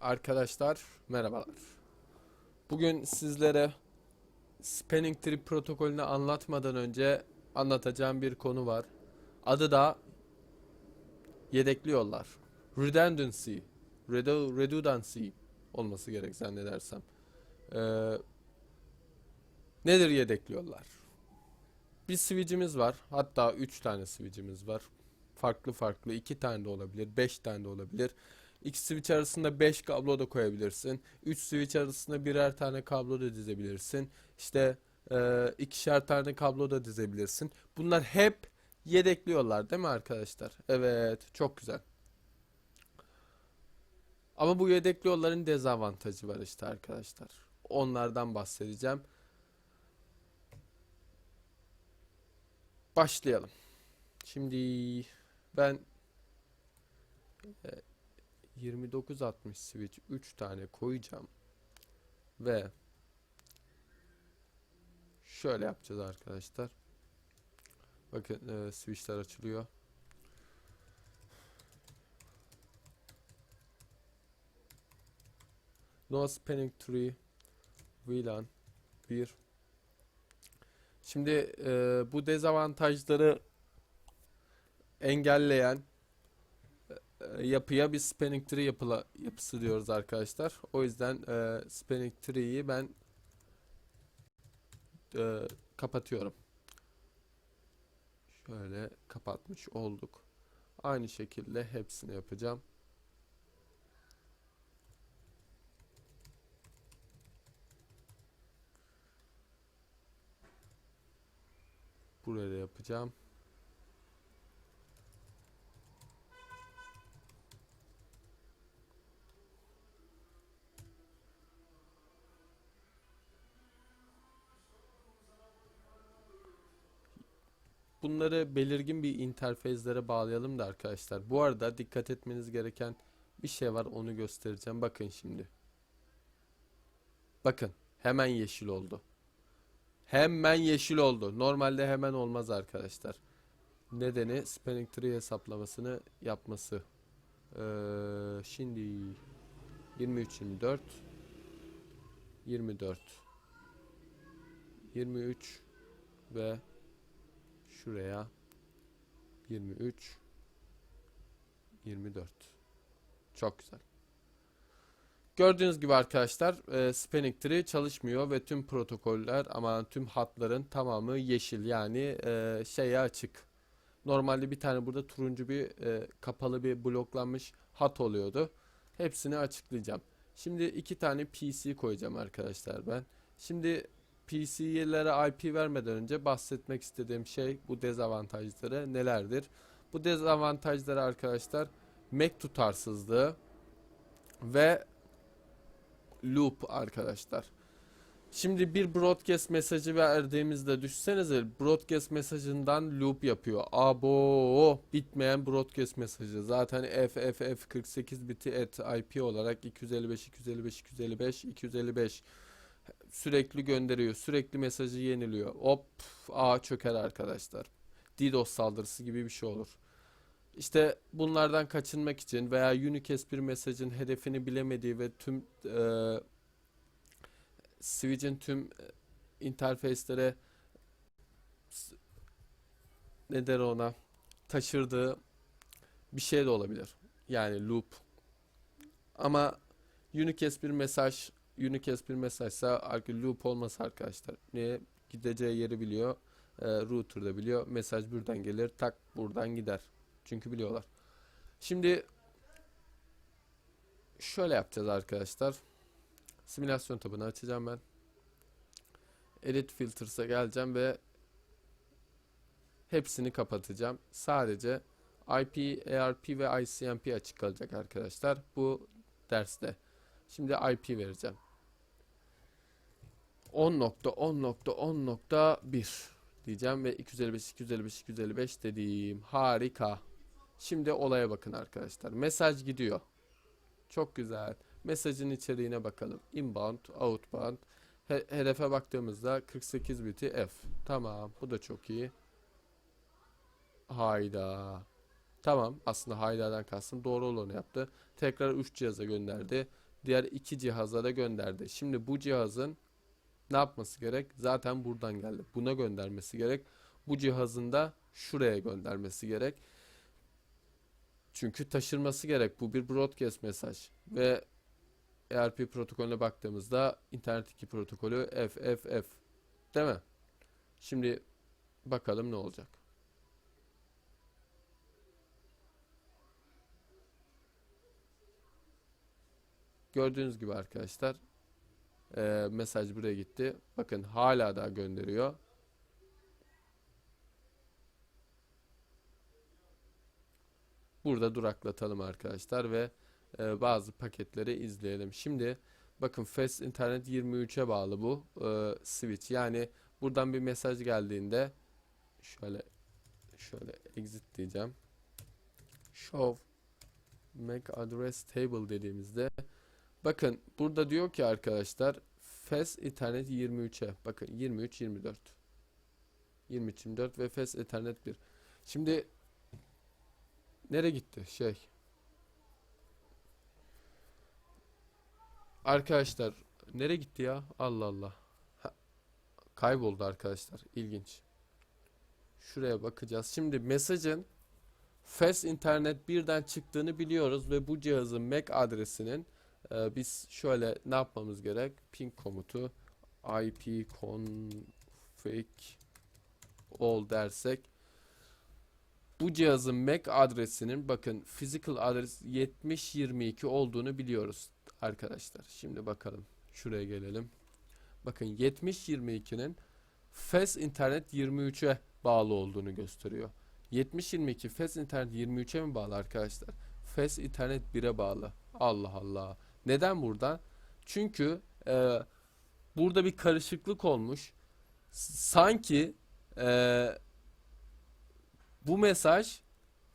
Arkadaşlar merhabalar. Bugün sizlere Spanning Tree protokolünü anlatmadan önce anlatacağım bir konu var. Adı da yedekli yollar. Redundancy. Redu redundancy olması gerek zannedersem. Ee, nedir yedekli yollar? Bir switch'imiz var. Hatta 3 tane switch'imiz var. Farklı farklı 2 tane de olabilir, 5 tane de olabilir. İki switch arasında 5 kablo da koyabilirsin. 3 switch arasında birer tane kablo da dizebilirsin. İşte e, ikişer tane kablo da dizebilirsin. Bunlar hep yedekliyorlar değil mi arkadaşlar? Evet, çok güzel. Ama bu yedekli yolların dezavantajı var işte arkadaşlar. Onlardan bahsedeceğim. Başlayalım. Şimdi ben e, 2960 switch 3 tane koyacağım. Ve şöyle yapacağız arkadaşlar. Bakın e, switchler açılıyor. No spanning tree VLAN 1 Şimdi e, bu dezavantajları engelleyen yapıya bir spanning tree yapıla, yapısı diyoruz arkadaşlar. O yüzden e, spanning tree'yi ben e, kapatıyorum. Şöyle kapatmış olduk. Aynı şekilde hepsini yapacağım. Buraya yapacağım. Bunları belirgin bir interfezlere bağlayalım da arkadaşlar. Bu arada dikkat etmeniz gereken bir şey var onu göstereceğim. Bakın şimdi. Bakın hemen yeşil oldu. Hemen yeşil oldu. Normalde hemen olmaz arkadaşlar. Nedeni spanning tree hesaplamasını yapması. Ee, şimdi 23 24 24 23 ve şuraya 23 24 çok güzel. Gördüğünüz gibi arkadaşlar e, spanning tree çalışmıyor ve tüm protokoller ama tüm hatların tamamı yeşil yani e, şeye açık. Normalde bir tane burada turuncu bir e, kapalı bir bloklanmış hat oluyordu. Hepsini açıklayacağım. Şimdi iki tane PC koyacağım arkadaşlar ben. Şimdi PC'lere IP vermeden önce bahsetmek istediğim şey bu dezavantajları nelerdir? Bu dezavantajları arkadaşlar MAC tutarsızlığı ve loop arkadaşlar. Şimdi bir broadcast mesajı verdiğimizde düşsenize broadcast mesajından loop yapıyor. Abo bitmeyen broadcast mesajı. Zaten FFF 48 biti et IP olarak 255 255 255 255 sürekli gönderiyor. Sürekli mesajı yeniliyor. Hop ağ çöker arkadaşlar. DDoS saldırısı gibi bir şey olur. İşte bunlardan kaçınmak için veya unicast bir mesajın hedefini bilemediği ve tüm e, switch'in tüm e, interface'lere ne der ona taşırdığı bir şey de olabilir. Yani loop. Ama unicast bir mesaj unicast bir mesajsa arka loop olmaz arkadaşlar. Niye? Gideceği yeri biliyor. E, router da biliyor. Mesaj buradan gelir. Tak buradan gider. Çünkü biliyorlar. Şimdi şöyle yapacağız arkadaşlar. Simülasyon tabını açacağım ben. Edit Filters'a geleceğim ve hepsini kapatacağım. Sadece IP, ARP ve ICMP açık kalacak arkadaşlar. Bu derste. Şimdi IP vereceğim. 10.10.10.1 diyeceğim ve 255 255 255 dediğim harika. Şimdi olaya bakın arkadaşlar. Mesaj gidiyor. Çok güzel. Mesajın içeriğine bakalım. Inbound, outbound. He- hedefe baktığımızda 48 biti F. Tamam. Bu da çok iyi. Hayda. Tamam. Aslında haydadan kastım doğru olanı yaptı. Tekrar 3 cihaza gönderdi. diğer iki cihaza da gönderdi. Şimdi bu cihazın ne yapması gerek? Zaten buradan geldi. Buna göndermesi gerek. Bu cihazın da şuraya göndermesi gerek. Çünkü taşırması gerek. Bu bir broadcast mesaj. Ve ERP protokolüne baktığımızda internet 2 protokolü FFF. Değil mi? Şimdi bakalım ne olacak. Gördüğünüz gibi arkadaşlar eee, mesaj buraya gitti. Bakın hala da gönderiyor. Burada duraklatalım arkadaşlar ve e, bazı paketleri izleyelim. Şimdi bakın Fast Internet 23'e bağlı bu e, switch. Yani buradan bir mesaj geldiğinde şöyle şöyle exit diyeceğim. Show MAC address table dediğimizde bakın burada diyor ki arkadaşlar Fast Ethernet 23'e bakın 23 24 23 24 ve Fast Ethernet 1. Şimdi Nereye gitti şey? Arkadaşlar nereye gitti ya? Allah Allah. Ha, kayboldu arkadaşlar. İlginç. Şuraya bakacağız. Şimdi mesajın Fast Internet birden çıktığını biliyoruz ve bu cihazın MAC adresinin e, biz şöyle ne yapmamız gerek? Ping komutu ip config all dersek bu cihazın MAC adresinin bakın physical adres 7022 olduğunu biliyoruz arkadaşlar. Şimdi bakalım. Şuraya gelelim. Bakın 7022'nin Fast Internet 23'e bağlı olduğunu gösteriyor. 7022 Fast Internet 23'e mi bağlı arkadaşlar? Fast Internet 1'e bağlı. Allah Allah. Neden burada? Çünkü e, burada bir karışıklık olmuş. Sanki e, bu mesaj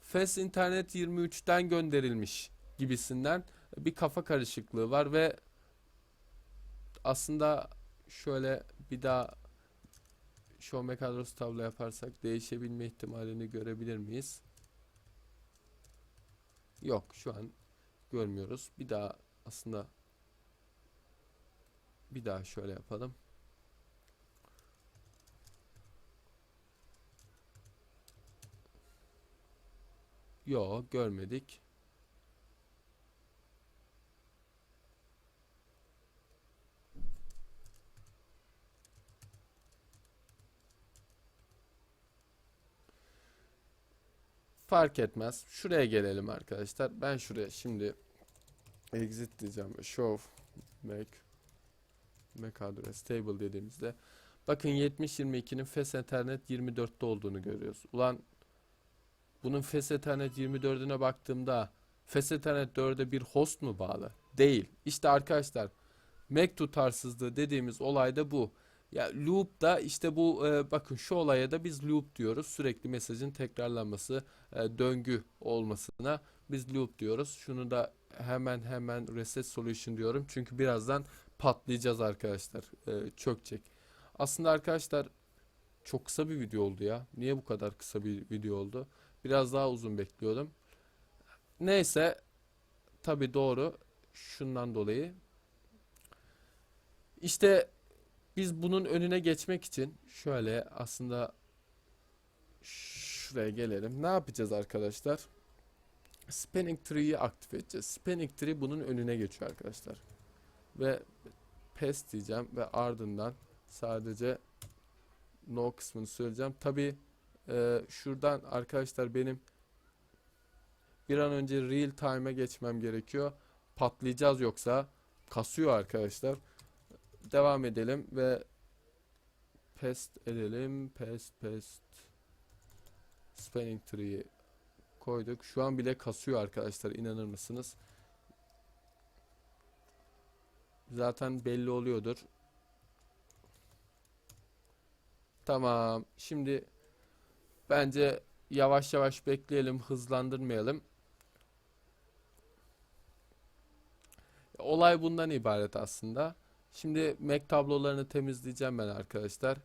Fast Internet 23'ten gönderilmiş gibisinden bir kafa karışıklığı var ve aslında şöyle bir daha Show adresi tablo yaparsak değişebilme ihtimalini görebilir miyiz? Yok şu an görmüyoruz. Bir daha aslında bir daha şöyle yapalım. Yo görmedik. Fark etmez. Şuraya gelelim arkadaşlar. Ben şuraya şimdi exit diyeceğim. Show make make address table dediğimizde bakın 7022'nin Fast Ethernet 24'te olduğunu görüyoruz. Ulan bunun Fast Ethernet 24'üne baktığımda Fast Ethernet 4'e bir host mu bağlı? Değil. İşte arkadaşlar MAC tutarsızlığı dediğimiz olay da bu. Ya loop da işte bu e, bakın şu olaya da biz loop diyoruz. Sürekli mesajın tekrarlanması, e, döngü olmasına biz loop diyoruz. Şunu da hemen hemen reset solution diyorum. Çünkü birazdan patlayacağız arkadaşlar. E, çökecek. Aslında arkadaşlar çok kısa bir video oldu ya. Niye bu kadar kısa bir video oldu? Biraz daha uzun bekliyordum. Neyse tabi doğru şundan dolayı. İşte biz bunun önüne geçmek için şöyle aslında şuraya gelelim. Ne yapacağız arkadaşlar? Spanning tree'yi aktif edeceğiz. Spanning tree bunun önüne geçiyor arkadaşlar. Ve pass diyeceğim ve ardından sadece no kısmını söyleyeceğim. Tabi ee, şuradan arkadaşlar benim bir an önce real time'e geçmem gerekiyor. Patlayacağız yoksa kasıyor arkadaşlar. Devam edelim ve pest edelim. Pest pest spanning tree'yi koyduk. Şu an bile kasıyor arkadaşlar inanır mısınız? Zaten belli oluyordur. Tamam. Şimdi Bence yavaş yavaş bekleyelim, hızlandırmayalım. Olay bundan ibaret aslında. Şimdi Mac tablolarını temizleyeceğim ben arkadaşlar.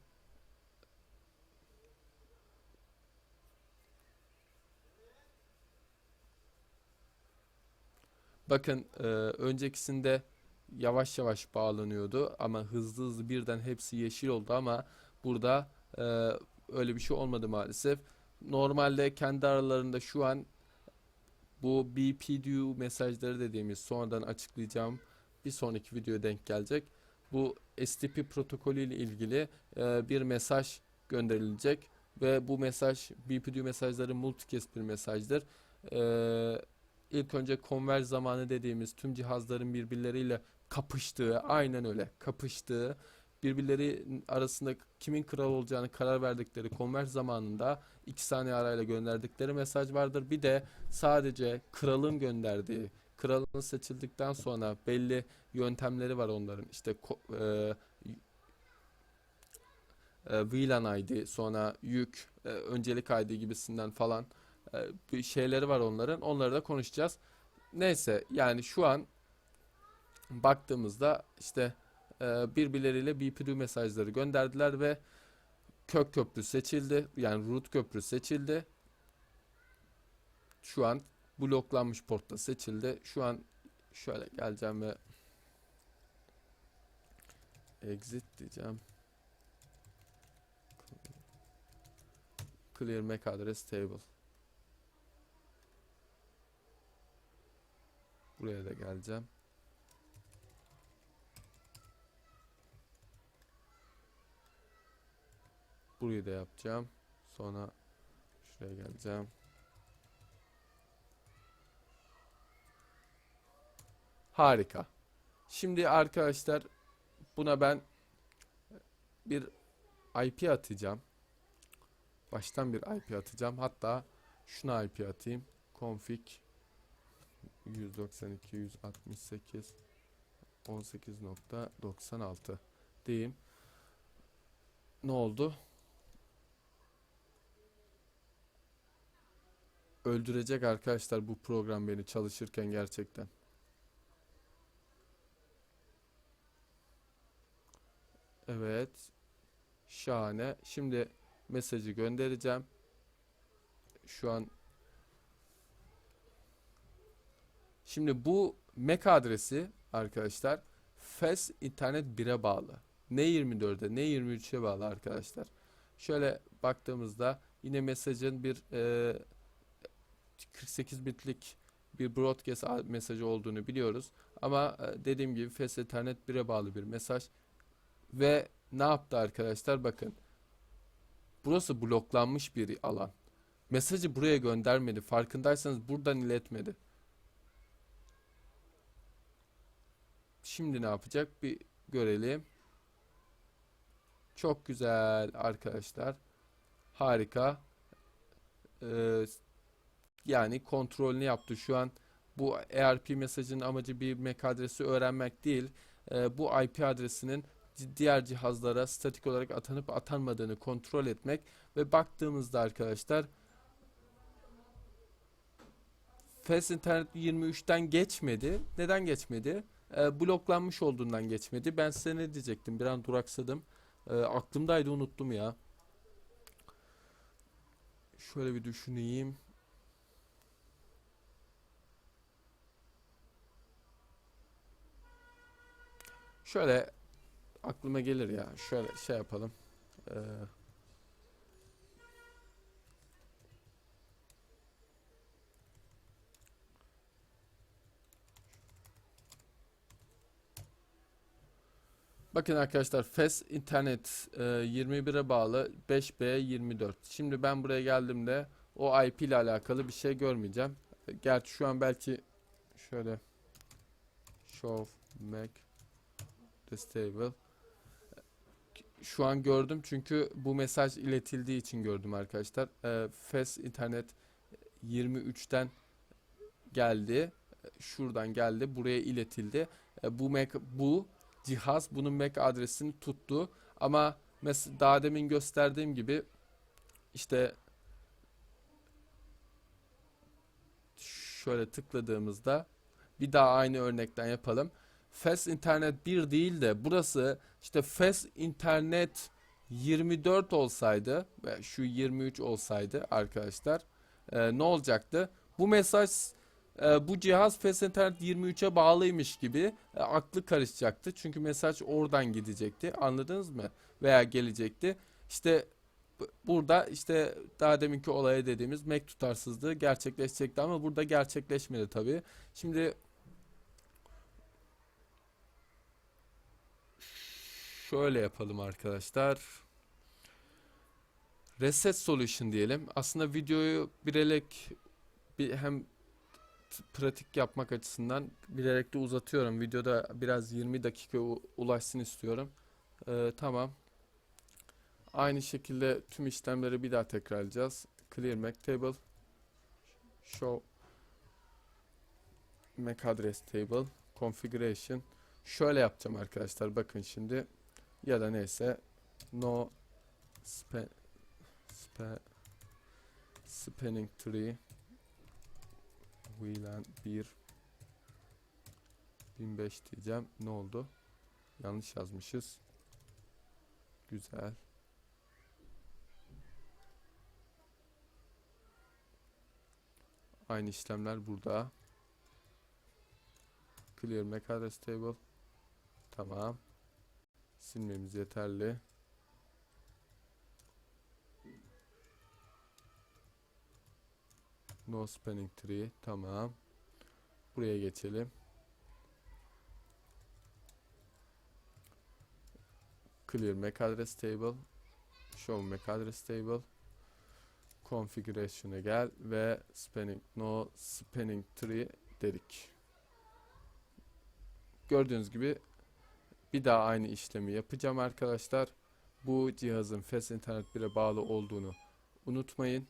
Bakın e, öncekisinde yavaş yavaş bağlanıyordu ama hızlı hızlı birden hepsi yeşil oldu ama burada e, öyle bir şey olmadı maalesef. Normalde kendi aralarında şu an bu BPDU mesajları dediğimiz sonradan açıklayacağım bir sonraki videoya denk gelecek. Bu STP protokolü ile ilgili e, bir mesaj gönderilecek ve bu mesaj BPDU mesajları multicast bir mesajdır. E, ilk önce konverj zamanı dediğimiz tüm cihazların birbirleriyle kapıştığı, aynen öyle kapıştığı, birbirleri arasında kimin kral olacağını karar verdikleri konverj zamanında iki saniye arayla gönderdikleri mesaj vardır. Bir de sadece kralın gönderdiği, kralın seçildikten sonra belli yöntemleri var onların. İşte e, e, VLAN ID, sonra yük, e, öncelik ID gibisinden falan bir şeyleri var onların. Onları da konuşacağız. Neyse yani şu an baktığımızda işte e, birbirleriyle BPDU mesajları gönderdiler ve kök köprü seçildi. Yani root köprü seçildi. Şu an bloklanmış portta seçildi. Şu an şöyle geleceğim ve exit diyeceğim. Clear MAC address table. Buraya da geleceğim. Burayı da yapacağım. Sonra şuraya geleceğim. Harika. Şimdi arkadaşlar buna ben bir IP atacağım. Baştan bir IP atacağım. Hatta şuna IP atayım. config 192 168 18.96 diyeyim. Ne oldu? Öldürecek arkadaşlar bu program beni çalışırken gerçekten. Evet. Şahane. Şimdi mesajı göndereceğim. Şu an Şimdi bu MAC adresi arkadaşlar FES internet 1'e bağlı. Ne 24'e ne 23'e bağlı arkadaşlar. Şöyle baktığımızda yine mesajın bir e, 48 bitlik bir broadcast mesajı olduğunu biliyoruz. Ama e, dediğim gibi FES Ethernet 1'e bağlı bir mesaj. Ve ne yaptı arkadaşlar? Bakın. Burası bloklanmış bir alan. Mesajı buraya göndermedi. Farkındaysanız buradan iletmedi. Şimdi ne yapacak? Bir görelim. Çok güzel arkadaşlar. Harika. Ee, yani kontrolünü yaptı. Şu an bu ERP mesajının amacı bir MAC adresi öğrenmek değil. Ee, bu IP adresinin di- diğer cihazlara statik olarak atanıp atanmadığını kontrol etmek ve baktığımızda arkadaşlar Fast Internet 23'ten geçmedi. Neden geçmedi? Ee, bloklanmış olduğundan geçmedi. Ben size ne diyecektim? Bir an duraksadım. Ee, aklımdaydı unuttum ya. Şöyle bir düşüneyim. Şöyle aklıma gelir ya. Şöyle şey yapalım. Ee, Bakın arkadaşlar FES internet e, 21'e bağlı 5B24. Şimdi ben buraya geldiğimde o IP ile alakalı bir şey görmeyeceğim. Gerçi şu an belki şöyle show Mac stable şu an gördüm çünkü bu mesaj iletildiği için gördüm arkadaşlar. E, FES internet 23'ten geldi. E, Şuradan geldi. Buraya iletildi. E, bu Mac bu cihaz bunun MAC adresini tuttu. Ama mesela daha demin gösterdiğim gibi işte şöyle tıkladığımızda bir daha aynı örnekten yapalım. Fast internet 1 değil de burası işte Fast internet 24 olsaydı ve şu 23 olsaydı arkadaşlar e, ne olacaktı? Bu mesaj e, bu cihaz Fast Ethernet 23'e bağlıymış gibi e, aklı karışacaktı. Çünkü mesaj oradan gidecekti. Anladınız mı? Veya gelecekti. İşte bu- burada işte daha deminki olaya dediğimiz MAC tutarsızlığı gerçekleşecekti ama burada gerçekleşmedi tabii. Şimdi şöyle yapalım arkadaşlar. Reset solution diyelim. Aslında videoyu bilerek bir hem pratik yapmak açısından bilerek de uzatıyorum. Videoda biraz 20 dakika ulaşsın istiyorum. Ee, tamam. Aynı şekilde tüm işlemleri bir daha tekrarlayacağız. Clear Mac Table. Show MAC Address Table. Configuration. Şöyle yapacağım arkadaşlar. Bakın şimdi. Ya da neyse. No span, span, spanning tree. VLAN 1 1005 diyeceğim. Ne oldu? Yanlış yazmışız. Güzel. Aynı işlemler burada. Clear MAC address table. Tamam. Silmemiz yeterli. No spanning tree. Tamam. Buraya geçelim. Clear MAC address table. Show MAC address table. Configuration'a gel ve spanning no spanning tree dedik. Gördüğünüz gibi bir daha aynı işlemi yapacağım arkadaşlar. Bu cihazın Fast Internet 1'e bağlı olduğunu unutmayın.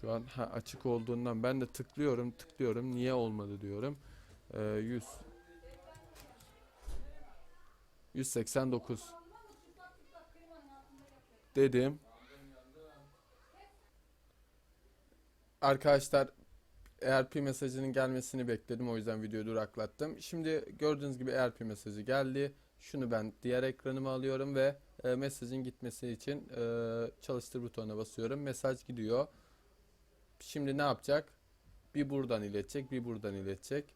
Şu an ha, açık olduğundan ben de tıklıyorum tıklıyorum niye olmadı diyorum. Ee, 100 189 dedim. Arkadaşlar ERP mesajının gelmesini bekledim. O yüzden videoyu duraklattım. Şimdi gördüğünüz gibi ERP mesajı geldi. Şunu ben diğer ekranıma alıyorum ve e, mesajın gitmesi için e, çalıştır butonuna basıyorum. Mesaj gidiyor. Şimdi ne yapacak? Bir buradan iletecek, bir buradan iletecek.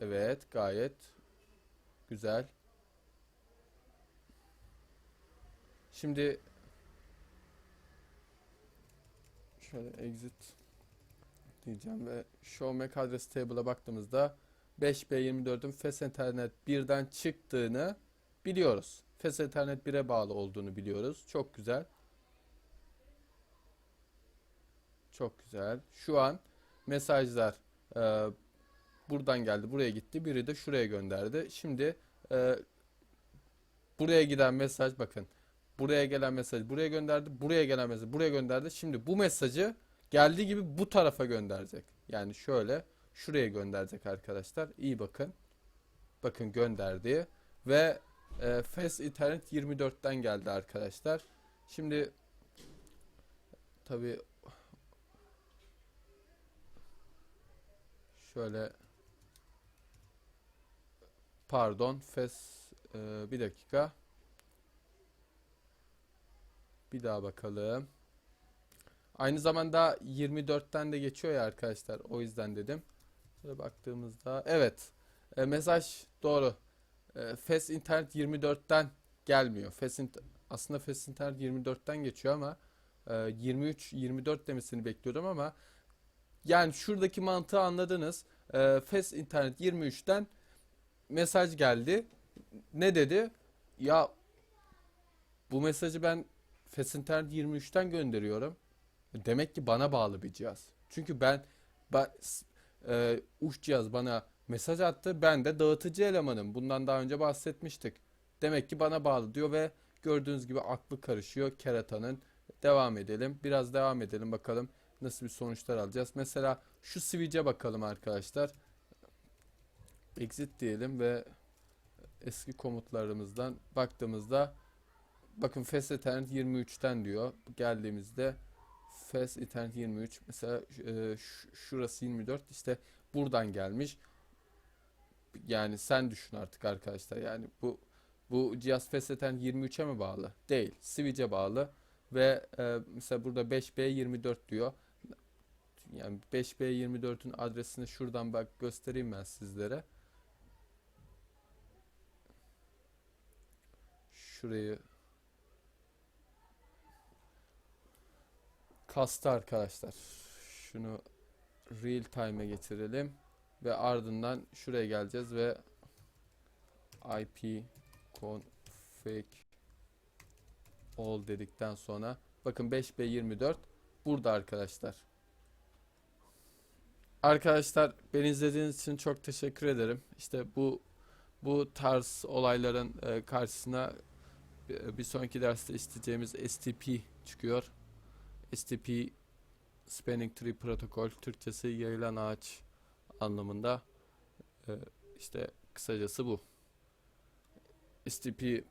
Evet, gayet güzel. Şimdi şöyle exit diyeceğim ve show MAC address table'a baktığımızda 5B24'ün Fast Ethernet 1'den çıktığını biliyoruz. Fast Ethernet 1'e bağlı olduğunu biliyoruz. Çok güzel. Çok güzel. Şu an mesajlar e, buradan geldi, buraya gitti. Biri de şuraya gönderdi. Şimdi e, buraya giden mesaj bakın. Buraya gelen mesaj buraya gönderdi. Buraya gelen mesaj buraya gönderdi. Şimdi bu mesajı geldiği gibi bu tarafa gönderecek. Yani şöyle şuraya gönderecek arkadaşlar. İyi bakın. Bakın gönderdi ve e, Fast Ethernet 24'ten geldi arkadaşlar. Şimdi tabi şöyle pardon Fast e, bir dakika. Bir daha bakalım. Aynı zamanda 24'ten de geçiyor ya arkadaşlar. O yüzden dedim. Şöyle baktığımızda evet. E, mesaj doğru. E, Fast Internet 24'ten gelmiyor. Int- aslında Fast Internet 24'ten geçiyor ama e, 23 24 demesini bekliyordum ama yani şuradaki mantığı anladınız. E, Fast Internet 23'ten mesaj geldi. Ne dedi? Ya bu mesajı ben Fast Internet 23'ten gönderiyorum. Demek ki bana bağlı bir cihaz. Çünkü ben, ben e, uç cihaz bana mesaj attı. Ben de dağıtıcı elemanım. Bundan daha önce bahsetmiştik. Demek ki bana bağlı diyor ve gördüğünüz gibi aklı karışıyor keratanın. Devam edelim. Biraz devam edelim bakalım nasıl bir sonuçlar alacağız. Mesela şu switch'e bakalım arkadaşlar. Exit diyelim ve eski komutlarımızdan baktığımızda bakın Fast Ethernet 23'ten diyor. Geldiğimizde Fast Ethernet 23 mesela e, şurası 24 işte buradan gelmiş. Yani sen düşün artık arkadaşlar. Yani bu bu cihaz Fast Ethernet 23'e mi bağlı? Değil. Switch'e bağlı ve e, mesela burada 5B24 diyor. Yani 5B24'ün adresini şuradan bak göstereyim ben sizlere. Şurayı kastı arkadaşlar. Şunu real time'e getirelim ve ardından şuraya geleceğiz ve IP config all dedikten sonra bakın 5B24 burada arkadaşlar. Arkadaşlar beni izlediğiniz için çok teşekkür ederim. İşte bu bu tarz olayların e, karşısına bir, bir sonraki derste isteyeceğimiz STP çıkıyor. STP Spanning Tree Protokol Türkçesi yayılan ağaç anlamında. E, işte kısacası bu. STP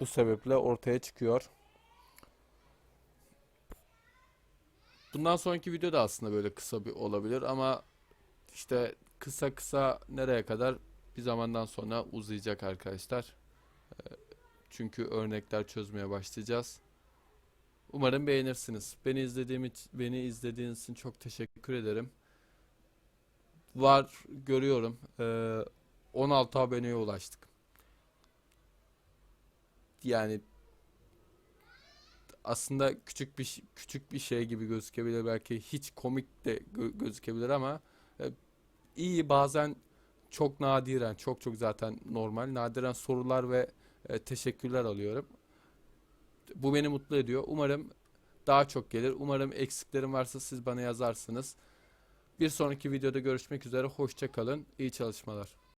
bu sebeple ortaya çıkıyor. Bundan sonraki video da aslında böyle kısa bir olabilir ama işte kısa kısa nereye kadar bir zamandan sonra uzayacak arkadaşlar. Ee, Çünkü örnekler çözmeye başlayacağız. Umarım beğenirsiniz. Beni izlediğim için, beni izlediğiniz için çok teşekkür ederim. Var görüyorum. Ee, 16 aboneye ulaştık. Yani aslında küçük bir küçük bir şey gibi gözükebilir belki hiç komik de gö- gözükebilir ama e, iyi bazen çok nadiren çok çok zaten normal nadiren sorular ve e, teşekkürler alıyorum. Bu beni mutlu ediyor. Umarım daha çok gelir. Umarım eksiklerim varsa siz bana yazarsınız. Bir sonraki videoda görüşmek üzere. Hoşça kalın. İyi çalışmalar.